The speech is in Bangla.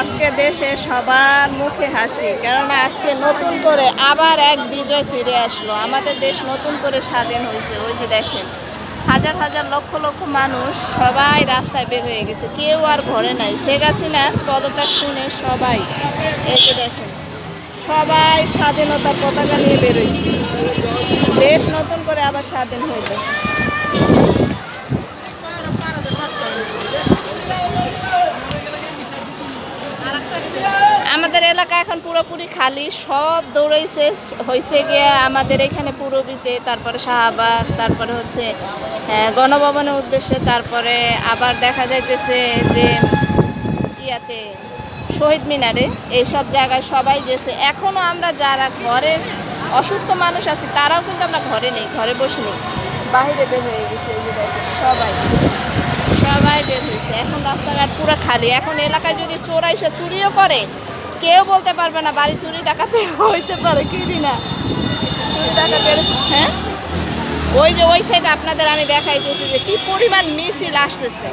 আজকে দেশে সবার মুখে হাসি, কেননা আজকে নতুন করে আবার এক বিজয় ফিরে আসলো। আমাদের দেশ নতুন করে স্বাধীন হয়েছে, ওই যে দেখেন। হাজার হাজার লক্ষ লক্ষ মানুষ সবাই রাস্তায় বের হয়ে গেছে, কেউ আর ঘরে নাই। সে শেখ হাসিনার পদত্যাগ শুনে সবাই, এই যে দেখেন, সবাই স্বাধীনতার পতাকা নিয়ে বেরোইছে দেশ নতুন করে আবার স্বাধীন হইল আমাদের এলাকা এখন পুরোপুরি খালি, সব দৌড়াইছে হয়েছে গিয়ে আমাদের এখানে পূরবীতে তারপরে শাহবাগ তারপরে হচ্ছে গণভবনের উদ্দেশ্যে, তারপরে আবার দেখা যাইতেছে যে ইয়াতে শহীদ মিনারে এইসব জায়গায় সবাই গেছে। এখনও আমরা যারা ঘরে অসুস্থ মানুষ আছি, তারাও কিন্তু আমরা ঘরে নেই, ঘরে বসে নেই। বাইরে বের হয়ে গেছে সবাই। সবাই বের হয়েছে। এখন রাস্তাঘাট পুরো খালি। এখন এলাকায় যদি চোরা এসে চুরিও করে, কেউ বলতে পারবে না বাড়ি চুরি ডাকাতে হইতে পারে কি না। চুরি ডাকাতে হ্যাঁ? ওই যে ওই সাইড আপনাদের আমি দেখাইতেছি যে কি পরিমাণ মিছিল আসতেছে।